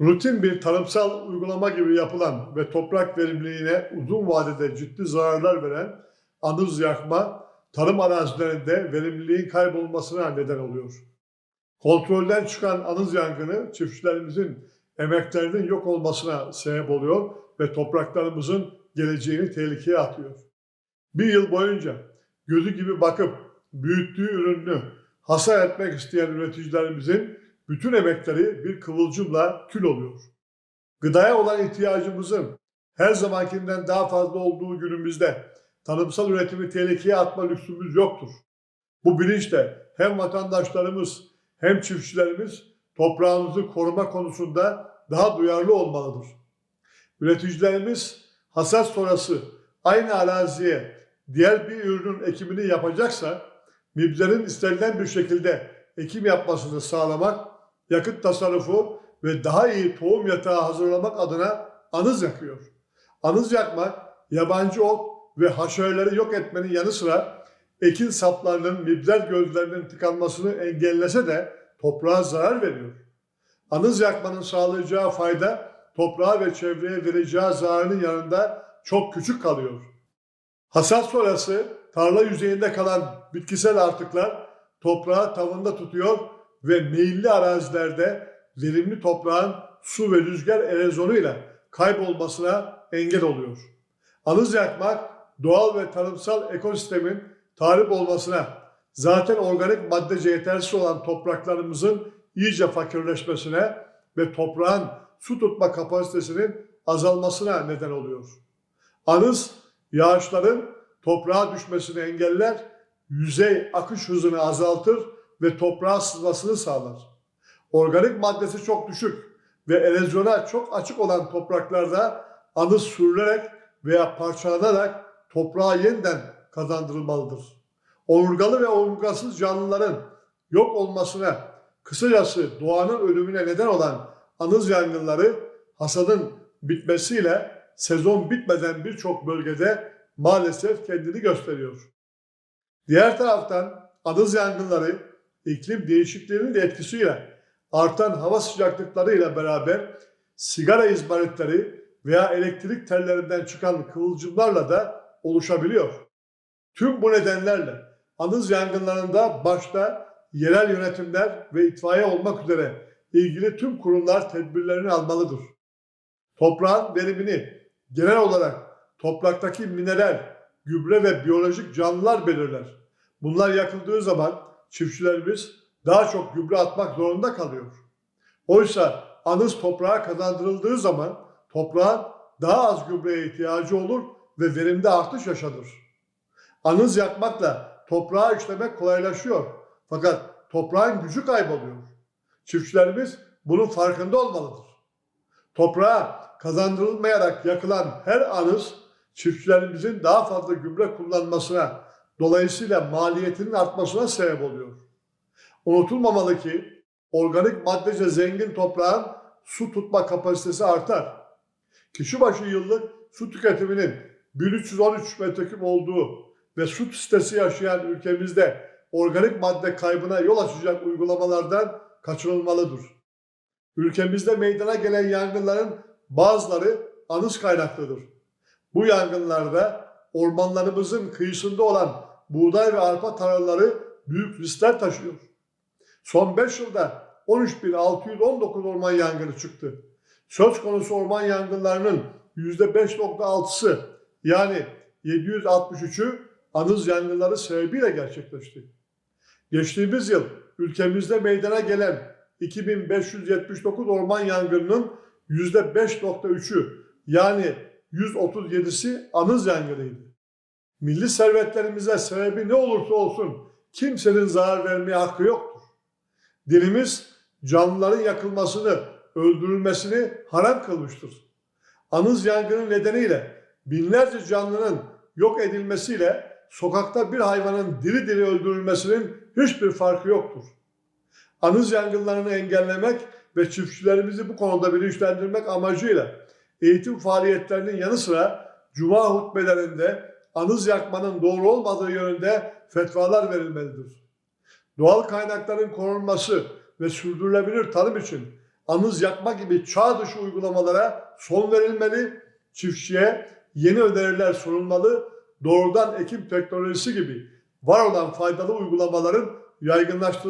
Rutin bir tarımsal uygulama gibi yapılan ve toprak verimliliğine uzun vadede ciddi zararlar veren anız yakma, tarım arazilerinde verimliliğin kaybolmasına neden oluyor. Kontrolden çıkan anız yangını çiftçilerimizin emeklerinin yok olmasına sebep oluyor ve topraklarımızın geleceğini tehlikeye atıyor. Bir yıl boyunca gözü gibi bakıp büyüttüğü ürünü hasar etmek isteyen üreticilerimizin bütün emekleri bir kıvılcımla kül oluyor. Gıdaya olan ihtiyacımızın her zamankinden daha fazla olduğu günümüzde tarımsal üretimi tehlikeye atma lüksümüz yoktur. Bu bilinçle hem vatandaşlarımız hem çiftçilerimiz toprağımızı koruma konusunda daha duyarlı olmalıdır. Üreticilerimiz hasat sonrası aynı araziye diğer bir ürünün ekimini yapacaksa mibzerin istenilen bir şekilde ekim yapmasını sağlamak, yakıt tasarrufu ve daha iyi tohum yatağı hazırlamak adına anız yakıyor. Anız yakmak, yabancı ot ve haşereleri yok etmenin yanı sıra ekin saplarının mibzer gözlerinin tıkanmasını engellese de toprağa zarar veriyor. Anız yakmanın sağlayacağı fayda toprağa ve çevreye vereceği zararın yanında çok küçük kalıyor. Hasat sonrası tarla yüzeyinde kalan bitkisel artıklar toprağı tavında tutuyor ve meyilli arazilerde verimli toprağın su ve rüzgar erozyonuyla kaybolmasına engel oluyor. Anız yakmak doğal ve tarımsal ekosistemin tahrip olmasına, zaten organik maddece yetersiz olan topraklarımızın iyice fakirleşmesine ve toprağın su tutma kapasitesinin azalmasına neden oluyor. Anız yağışların toprağa düşmesini engeller, yüzey akış hızını azaltır ve toprağa sızmasını sağlar. Organik maddesi çok düşük ve erozyona çok açık olan topraklarda anız sürülerek veya parçalanarak toprağa yeniden kazandırılmalıdır. Omurgalı ve omurgasız canlıların yok olmasına, kısacası doğanın ölümüne neden olan anız yangınları hasadın bitmesiyle sezon bitmeden birçok bölgede maalesef kendini gösteriyor. Diğer taraftan anız yangınları iklim değişikliğinin de etkisiyle artan hava sıcaklıklarıyla beraber sigara izmaritleri veya elektrik tellerinden çıkan kıvılcımlarla da oluşabiliyor. Tüm bu nedenlerle anız yangınlarında başta yerel yönetimler ve itfaiye olmak üzere ilgili tüm kurumlar tedbirlerini almalıdır. Toprağın verimini genel olarak topraktaki mineral, gübre ve biyolojik canlılar belirler. Bunlar yakıldığı zaman çiftçilerimiz daha çok gübre atmak zorunda kalıyor. Oysa anız toprağa kazandırıldığı zaman toprağın daha az gübreye ihtiyacı olur ve verimde artış yaşanır. Anız yakmakla toprağı işlemek kolaylaşıyor. Fakat toprağın gücü kayboluyor. Çiftçilerimiz bunun farkında olmalıdır. Toprağa kazandırılmayarak yakılan her anız çiftçilerimizin daha fazla gübre kullanmasına, dolayısıyla maliyetinin artmasına sebep oluyor. Unutulmamalı ki organik maddece zengin toprağın su tutma kapasitesi artar. Kişi başı yıllık su tüketiminin 1313 metreküp olduğu ve su sitesi yaşayan ülkemizde organik madde kaybına yol açacak uygulamalardan kaçınılmalıdır. Ülkemizde meydana gelen yangınların bazıları anız kaynaklıdır. Bu yangınlarda ormanlarımızın kıyısında olan buğday ve arpa tarlaları büyük riskler taşıyor. Son 5 yılda 13.619 orman yangını çıktı. Söz konusu orman yangınlarının %5.6'sı yani 763'ü anız yangınları sebebiyle gerçekleşti. Geçtiğimiz yıl ülkemizde meydana gelen 2579 orman yangınının %5.3'ü yani 137'si anız yangınıydı. Milli servetlerimize sebebi ne olursa olsun kimsenin zarar vermeye hakkı yoktur. Dinimiz canlıların yakılmasını, öldürülmesini haram kılmıştır. Anız yangını nedeniyle binlerce canlının yok edilmesiyle sokakta bir hayvanın diri diri öldürülmesinin hiçbir farkı yoktur. Anız yangınlarını engellemek ve çiftçilerimizi bu konuda bilinçlendirmek amacıyla eğitim faaliyetlerinin yanı sıra cuma hutbelerinde anız yakmanın doğru olmadığı yönünde fetvalar verilmelidir. Doğal kaynakların korunması ve sürdürülebilir tarım için anız yakma gibi çağ dışı uygulamalara son verilmeli, çiftçiye yeni öneriler sunulmalı, doğrudan ekim teknolojisi gibi var olan faydalı uygulamaların yaygınlaştırılması